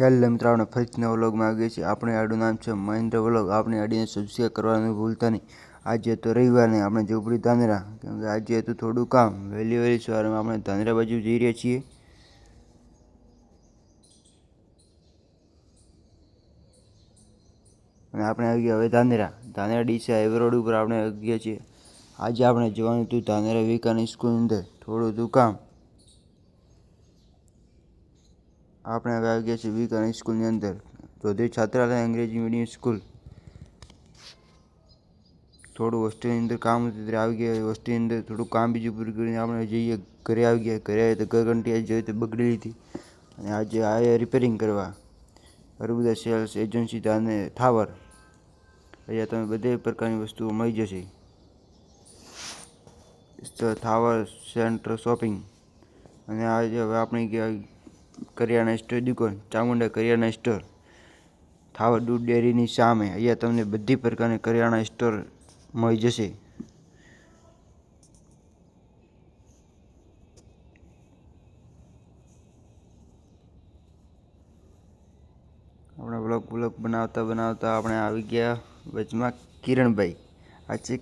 Hello મિત્રો આપણે ફરીથી નવા વ્લોગમાં આવી છીએ. આપણે આડું નામ છે મહેન્દ્ર વ્લોગ. આપણે આડીને સબસ્ક્રાઈબ કરવાનું ભૂલતા નહીં. આજે તો રવિવાર નહીં આપણે ઝોપડી પડ્યું ધાનેરા. કેમ કે આજે હતું થોડું કામ. વહેલી વહેલી સવારમાં આપણે ધાનેરા બાજુ જઈ રહ્યા છીએ. અને આપણે આવી ગયા હવે ધાનેરા. ધાનેરા ડીસા હાઈવે રોડ ઉપર આપણે આવી ગયા છીએ. આજે આપણે જવાનું હતું ધાનેરા વિકાની સ્કૂલની અંદર. થોડું હતું કામ. આપણે હવે આવી ગયા છીએ વિવેકાનંદ સ્કૂલની અંદર ચૌધરી છાત્રાલય અંગ્રેજી મીડિયમ સ્કૂલ થોડું હોસ્ટેલની અંદર કામ હતું ત્યારે આવી ગયા હોસ્ટેલની અંદર થોડું કામ બીજું પૂરું કરીને આપણે જઈએ ઘરે આવી ગયા ઘરે આવ્યા તો ઘર ઘંટી આજે જોઈએ તો બગડેલી હતી અને આજે આવ્યા રિપેરિંગ કરવા અરબુદા સેલ્સ એજન્સી અને થાવર અહીંયા તમે બધી પ્રકારની વસ્તુઓ મળી જશે થાવર સેન્ટર શોપિંગ અને આજે હવે આપણે ગયા કરિયાણા સ્ટોર, દુકાન, ચામુંડા કરિયાણા સ્ટોર થાવર દૂધ ડેરીની સામે અહીંયા તમને બધી પ્રકારની કરિયાણા સ્ટોર મળી જશે. આપણે બ્લોગ બ્લોગ બનાવતા બનાવતા આપણે આવી ગયા વચમાં કિરણભાઈ. આ છે